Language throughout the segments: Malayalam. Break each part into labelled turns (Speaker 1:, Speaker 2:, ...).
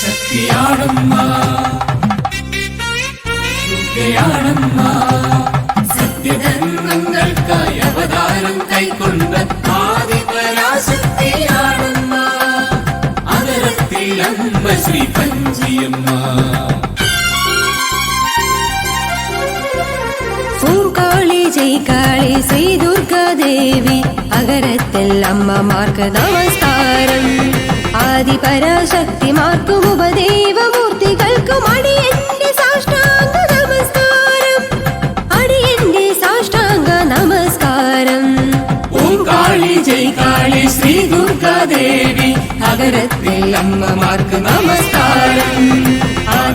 Speaker 1: சக்தியானம்மா. துர்க்கையானம்மா சத்திய தர்மங்கள்காய் அவதாரம் கை கொண்ட ஆதிபராசக்தியானம்மா
Speaker 2: ஸ்ரீ பஞ்சியம்மா ജയ് കാളി ശ്രീ ദുർഗാദേവി. അകരത്തിൽ അമ്മമാർക്ക് നമസ്കാരം. ആദിപരാശക്തിമാർക്കും ഉപദേവമൂർത്തികൾക്കും അടിയന്റെ സാഷ്ടാംഗ നമസ്കാരം. അടിയന്റെ സാഷ്ടാംഗ നമസ്കാരം.
Speaker 1: ഓം കാളി ജയ് കാളി ശ്രീ ദുർഗാദേവി. അകരത്തിൽ അമ്മമാർക്ക് നമസ്കാരം.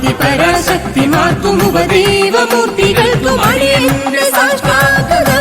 Speaker 1: ആദിപരാശക്തിമാർക്കും ഉപദേവമൂർത്തികൾക്കും അടിയന്റെ സാഷ്ടാംഗ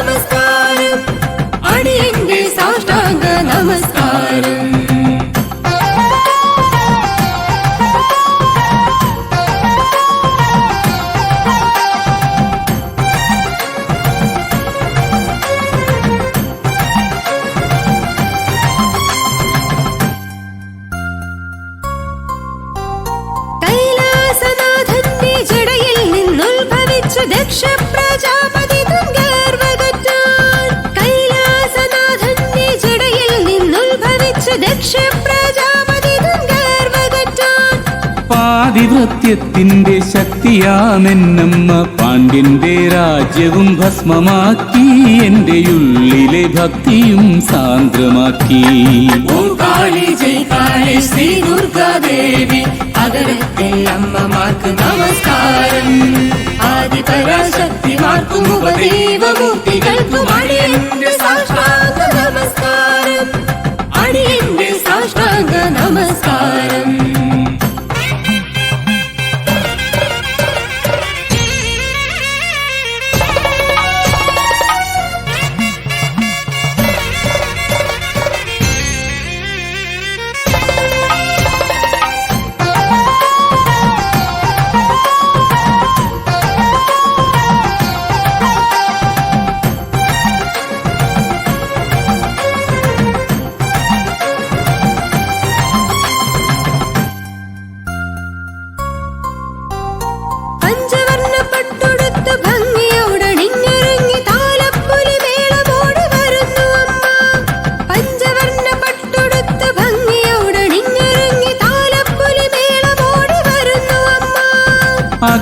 Speaker 2: നിന്നുത്ഭവിച്ച ദക്ഷ പ്രജാപതി ഗർവകറ്റാൻ കൈലാസനാഥന്റെ ജടയിൽ നിന്നുത്ഭവിച്ച ദക്ഷ പ്രജാപതി ഗർവകറ്റാൻ
Speaker 3: പാതിവൃത്യത്തിന്റെ ശക്തിയാമെന്നമ്മ പാണ്ഡ്യന്റെ രാജ്യവും ഭസ്മമാക്കി എന്റെ ഉള്ളിലെ ഭക്തിയും സാന്ദ്രമാക്കി.
Speaker 1: ഓം കാളി ജയ് കാളി ശ്രീ ദുർഗാദേവി. അകലത്തിൽ അമ്മമാർക്ക് നമസ്കാരം. ആദിപരാശക്തിമാർക്കും ഉപദേവമൂർത്തികൾക്കും അടിയന്റെ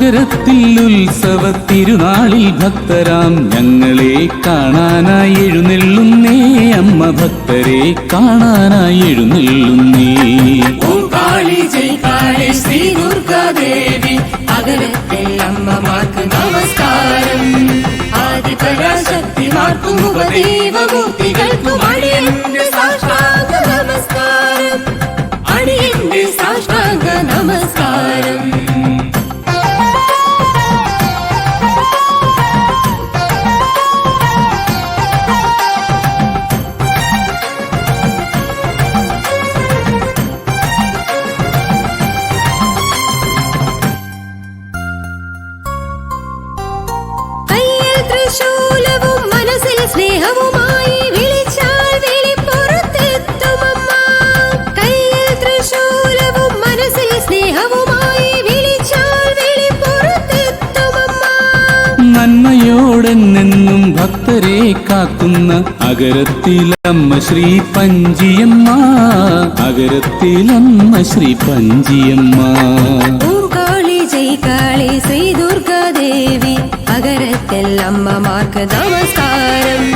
Speaker 3: അകരത്തിൽ ഉത്സവ തിരുനാളിൽ ഭക്തരാം ഞങ്ങളെ കാണാനായി എഴുന്നള്ളുന്നേ. അമ്മ ഭക്തരെ കാണാനായി എഴുന്നള്ളുന്നേ.
Speaker 1: ശ്രീ ദുർഗാദേവി അകലത്തിൽ അമ്മമാർക്ക് നമസ്കാരം. ആദിപരാശക്തിമാർക്കും ഉപദേവമൂർത്തികൾക്കും അടിയന്റെ
Speaker 3: നന്മയോടെന്നെന്നും ഭക്തരെ കാക്കുന്ന അകരത്തിലമ്മ ശ്രീ പഞ്ചിയമ്മ. അകരത്തിലമ്മ ശ്രീ പഞ്ചിയമ്മ.
Speaker 2: കാളി ജയ് കാളി ശ്രീ ദുർഗാദേവി. അകരത്തിൽ അമ്മമാർക്ക് നമസ്കാരം.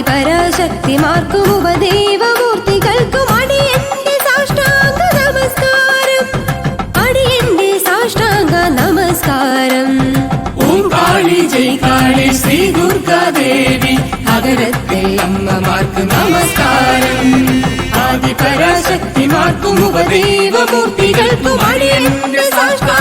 Speaker 2: ആദിപരാശക്തിമാർക്കും ഉപദേവമൂർത്തികൾക്കും അടിയന്റെ സാഷ്ടാംഗ നമസ്കാരം. അടിയന്റെ സാഷ്ടാംഗ നമസ്കാരം.
Speaker 1: ഓം കാളി ജയ് കാളി ശ്രീ ദുർഗാദേവി നഗരത്തിൽ അമ്മമാർക്ക് നമസ്കാരം. ആദിപരാശക്തിമാർക്കും ഉപദേവമൂർത്തികൾക്കും അടിയന്റെ സാഷ്ടാംഗ